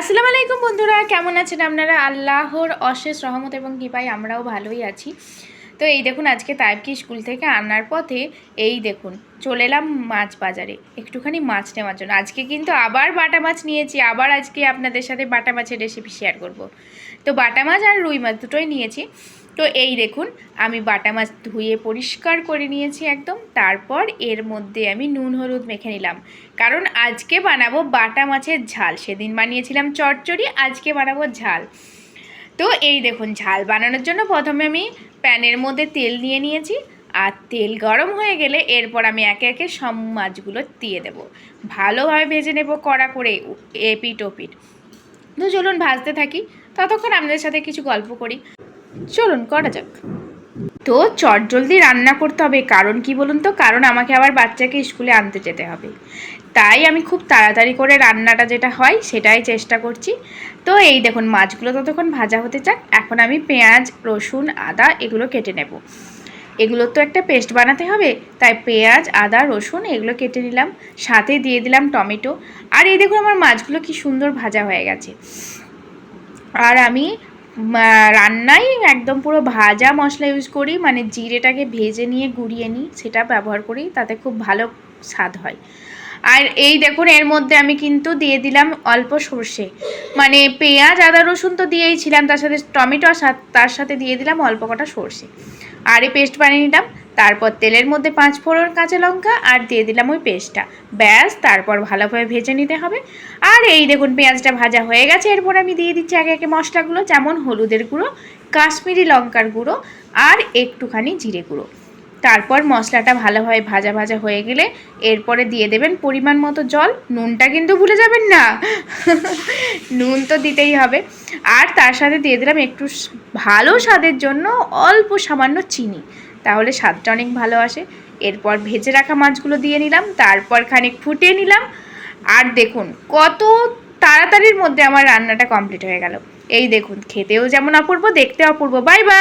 আসসালামু আলাইকুম বন্ধুরা কেমন আছেন আপনারা? আল্লাহর অশেষ রহমত এবং কৃপায় আমরাও ভালোই আছি। তো এই দেখুন, আজকে তাইবকি স্কুল থেকে আনার পথে এই দেখুন, চলে এলাম মাছ বাজারে। একটুখানি মাছ নেওয়ার জন্য। আজকে কিন্তু আবার বাটা মাছ নিয়েছি, আবার আজকে আপনাদের সাথে বাটা মাছের রেসিপি শেয়ার করব। তো বাটা মাছ আর রুই মাছ দুটোই নিয়েছি। তো এই দেখুন, আমি বাটা মাছ ধুয়ে পরিষ্কার করে নিয়েছি একদম। তারপর এর মধ্যে আমি নুন, হলুদ মেখে নিলাম। কারণ আজকে বানাবো বাটা মাছের ঝাল। সেদিন বানিয়েছিলাম চচ্চড়ি আজকে বানাবো ঝাল। তো এই দেখুন, ঝাল বানানোর জন্য প্রথমে আমি প্যানের মধ্যে তেল নিয়ে নিয়েছি। আর তেল গরম হয়ে গেলে এরপর আমি একে একে সব মাছগুলো দিয়ে দেব। ভালোভাবে ভেজে নেব কড়া করে এপিট ওপিট তো চলুন ভাজতে থাকি। ততক্ষণ আপনাদের সাথে কিছু গল্প করি। চলুন, করা যাক। তো চট জলদি রান্না করতে হবে। কারণ কি বলুন তো? কারণ আমাকে আবার বাচ্চাকে স্কুলে আনতে যেতে হবে। তাই আমি খুব তাড়াতাড়ি করে রান্নাটা যেটা হয় সেটাই চেষ্টা করছি। তো এই দেখুন, মাছগুলো ততক্ষণ ভাজা হতে চাক, এখন আমি পেঁয়াজ, রসুন, আদা এগুলো কেটে নেব। এগুলোর তো একটা পেস্ট বানাতে হবে, তাই পেঁয়াজ, আদা, রসুন এগুলো কেটে নিলাম, সাথে দিয়ে দিলাম টমেটো। আর এই দেখুন, আমার মাছগুলো কি সুন্দর ভাজা হয়ে গেছে। আর আমি রান্নায় একদম পুরো ভাজা মশলা ইউজ করি মানে জিরেটাকে ভেজে নিয়ে গুঁড়িয়ে নিই, সেটা ব্যবহার করি, তাতে খুব ভালো স্বাদ হয়। আর এই দেখুন, এর মধ্যে আমি কিন্তু দিয়ে দিলাম অল্প সর্ষে। মানে পেঁয়াজ, আদা, রসুন তো দিয়েই ছিলাম, তার সাথে টমেটো আর তার সাথে দিয়ে দিলাম অল্প কটা সর্ষে। আর এই পেস্ট বানিয়ে নিলাম, তারপর তেলের মধ্যে পাঁচ ফোড়ন কাঁচা লঙ্কা আর দিয়ে দিলাম ওই পেস্টটা। ব্যাস, তারপর ভালোভাবে ভেজে নিতে হবে। আর এই দেখুন, পেঁয়াজটা ভাজা হয়ে গেছে, এরপর আমি দিয়ে দিচ্ছি একে একে মশলাগুলো, যেমন হলুদের গুঁড়ো, কাশ্মীরি লঙ্কার গুঁড়ো আর একটুখানি জিরে গুঁড়ো। তারপর মশলাটা ভালোভাবে ভাজা ভাজা হয়ে গেলে এরপরে দিয়ে দেবেন পরিমাণ মতো জল। নুনটা কিন্তু ভুলে যাবেন না। নুন তো দিতেই হবে। আর তার সাথে দিয়ে দিলাম একটু ভালো স্বাদের জন্য অল্প সামান্য চিনি। তাহলে স্বাদটা অনেক ভালো আসে। এরপর ভেজে রাখা মাছগুলো দিয়ে নিলাম। তারপর খানিক ফুটিয়ে নিলাম। আর দেখুন, কত তাড়াতাড়ির মধ্যে আমার রান্নাটা কমপ্লিট হয়ে গেল। এই দেখুন, খেতেও যেমন অপূর্ব, দেখতে অপূর্ব। Bye bye!